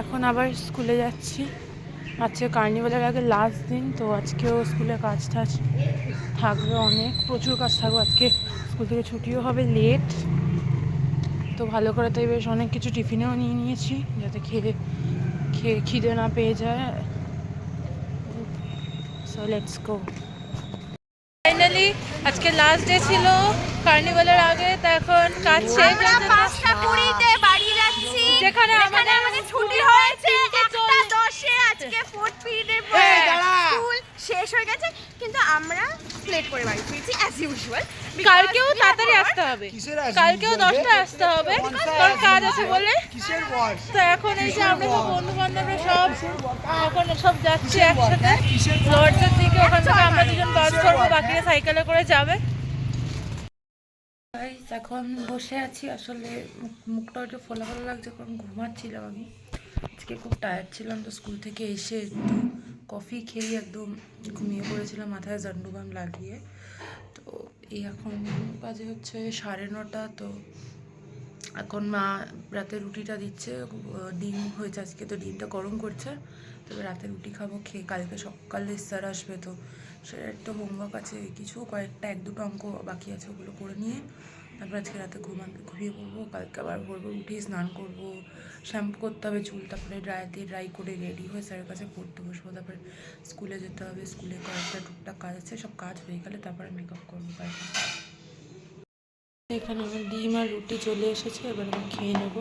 এখন আবার স্কুলে যাচ্ছি। আজকে কার্নিভালের আগে লাস্ট দিন, তো আজকেও স্কুলে কাজ টাজ থাকবে অনেক, প্রচুর কাজ থাকবে। আজকে স্কুল থেকে ছুটিও হবে লেট তো ভালো করে তাই বেশ অনেক কিছু টিফিনেও নিয়ে নিয়েছি, যাতে খেয়ে খেয়ে খিদে না পেয়ে যায়। সো লেটস গো ফাইনালি আজকে লাস্ট ডে ছিল, কার্নিভালের আগে, তো এখন কাজ শেষ আমরা হয়ে যাবে। পাঁচটা কুড়িতে বাড়ি যাচ্ছি যেখানে যেখানে আমাদের আমাদের ছুটি হয়েছে তিনটে একটা চল্লিশ। দশে আজকে ফোর্থ পিরিয়ডের পর এই, দাঁড়া। স্কুল শেষ হয়ে গেছে কিন্তু আমরা লেট করে বাড়ি ফিরছি অ্যাজ ইউজুয়াল কালকেও তাড়াতাড়ি আসতে হবে। কালকেও দশটা আসতে হবে। কারণ কাজ আছে বলে। তো এখন এই যে আমরা সব বন্ধু বান্ধবরা সব এখন সব যাচ্ছি একসাথে। লর্ডসের দিকে ওখান থেকে আমরা দুজন বাস করব বাকিরা সাইকেলে করে যাবে। এখন বসে আছি। আসলে মুখটা একটু ফোলা ফোলা লাগছে কারণ ঘুমাচ্ছিলাম আমি। আজকে খুব টায়ার্ড ছিলাম তো স্কুল থেকে এসে একটু কফি খেয়ে একদম ঘুমিয়ে পড়েছিলাম, মাথায় জান্ডুবাম লাগিয়ে। তো এখন বাজে হচ্ছে সাড়ে নটা, তো এখন মা রাতে রুটিটা দিচ্ছে ডিম হয়েছে আজকে, তো ডিমটা গরম করছে। তবে রাতে রুটি খাব, খেয়ে কালকে সকালে স্যার আসবে, তো সেটা একটা হোমওয়ার্ক আছে, কিছু কয়েকটা, এক দুটো অঙ্ক বাকি আছে, ওগুলো করে নিয়ে তারপর আজকে রাতে ঘুমান ঘুমিয়ে পড়ব, কালকে আবার পড়ব উঠে স্নান করব, শ্যাম্পু করতে হবে চুল, তারপরে ড্রাই দিয়ে ড্রাই করে রেডি হয়ে স্যারের কাছে পড়তে বসবো, তারপরে স্কুলে যেতে হবে, স্কুলে কয়েকটা টুকটাক কাজ আছে, সব কাজ হয়ে গেলে তারপরে মেকআপ করব বাড়িতে এখানে আমার ডিম আর রুটি চলে এসেছে, এবার আমি খেয়ে নেব।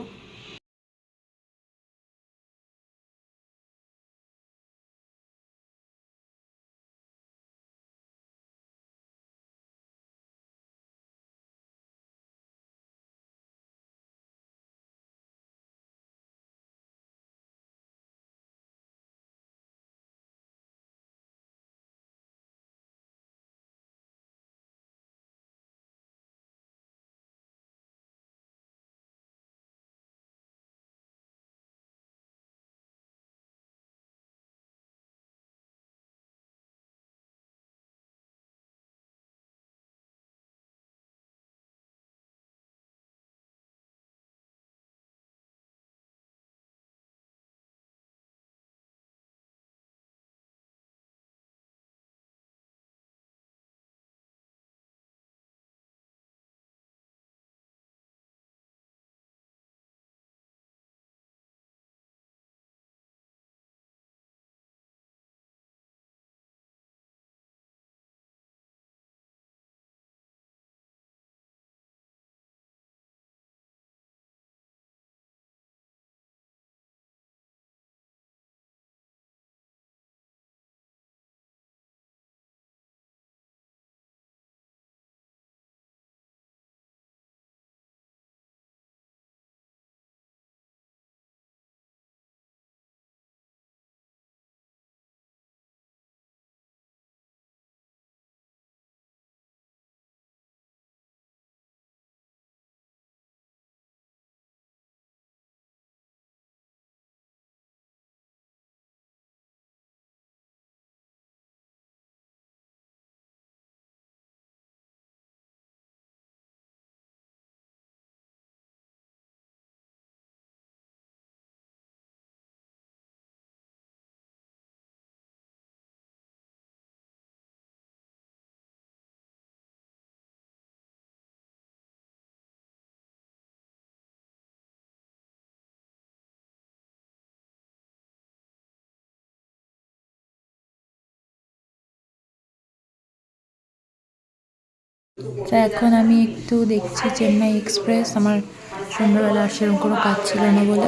তো এখন আমি একটু দেখছি, চেন্নাই এক্সপ্রেস। আমার সন্ধ্যাবেলা আর সেরকম কোনো কাজ ছিল না বলে।